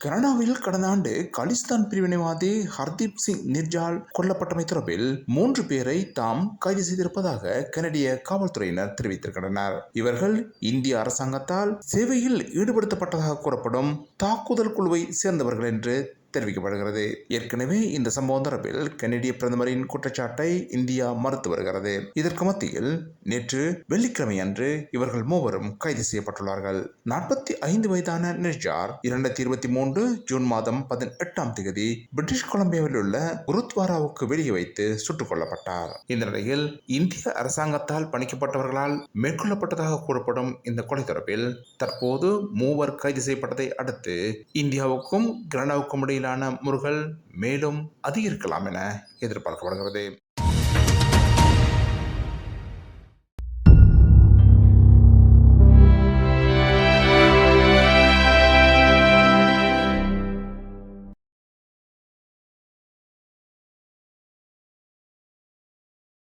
கனடாவில் கடந்த ஆண்டு காலிஸ்தான் பிரிவினைவாதி ஹர்தீப் சிங் நிர்ஜால் கொல்லப்பட்டமை தொடர்பில் மூன்று பேரை தாம் கைது செய்திருப்பதாக கனடிய காவல்துறையினர் தெரிவித்திருக்கின்றனர். இவர்கள் இந்திய அரசாங்கத்தால் சேவையில் ஈடுபடுத்தப்பட்டதாக கூறப்படும் தாக்குதல் குழுவை சேர்ந்தவர்கள் என்று தெரிவிக்கப்படுகிறது. ஏற்கனவே இந்த சம்பவம் தொடர்பில் கனடிய பிரதமரின் குற்றச்சாட்டை இந்தியா மறுத்து வருகிறது. இதற்கு மத்தியில் நேற்று வெள்ளிக்கிழமை அன்று இவர்கள் மூவரும் கைது செய்யப்பட்டுள்ளார்கள். நாற்பத்தி ஐந்து வயதான நிர்ஜார் இரண்டாயிரத்தி இருபத்தி மூன்று ஜூன் மாதம் பதினெட்டாம் தேதி பிரிட்டிஷ் கொலம்பியாவில் உள்ள குருத்வாராவுக்கு வெளியே வைத்து சுட்டுக் கொல்லப்பட்டார். இந்த நிலையில் இந்திய அரசாங்கத்தால் பணிக்கப்பட்டவர்களால் மேற்கொள்ளப்பட்டதாக கூறப்படும் இந்த கொலை தொடர்பில் தற்போது மூவர் கைது செய்யப்பட்டதை அடுத்து இந்தியாவுக்கும் கனடாவுக்கும் இடையிலான முருகல் மேலும் அதிகரிக்கலாம் என எதிர்பார்க்கப்படுகிறது.